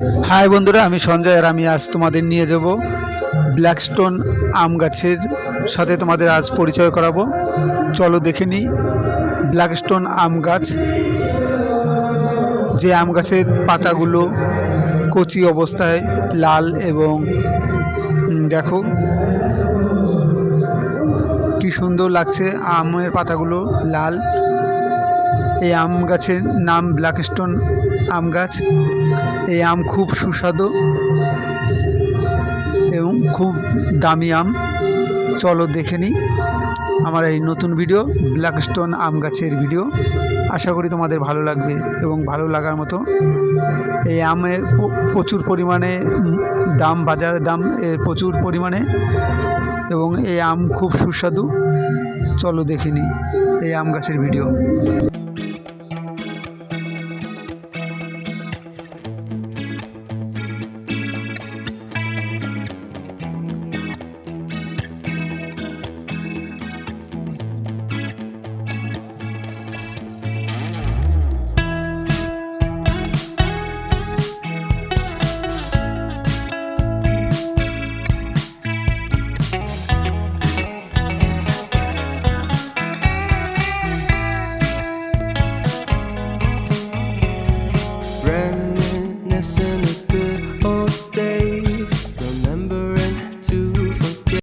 High বন্ধুরা, আমি সঞ্জয় আর আমি আজ তোমাদের নিয়ে যাব ব্ল্যাকস্টোন আম গাছের সাথে তোমাদের আজ পরিচয় করাবো। চলো দেখে নিই ব্ল্যাকস্টোন আম গাছ, যে আম গাছের পাতাগুলো কচি অবস্থায় লাল এবং দেখো কি সুন্দর লাগছে আমের পাতাগুলো লাল। এই আম গাছের নাম ব্ল্যাকস্টোন আম গাছ। এই আম খুব সুস্বাদু এবং খুব দামি আম। চলো দেখে নিই আমার এই নতুন ভিডিও ব্ল্যাকস্টোন আম গাছের ভিডিও আশা করি তোমাদের ভালো লাগবে এবং ভালো লাগার মতো। এই আমের প্রচুর পরিমাণে দাম বাজারের দাম এর প্রচুর পরিমাণে এবং এই আম খুব সুস্বাদু। চলো দেখে নিই এই আম গাছের ভিডিও innocent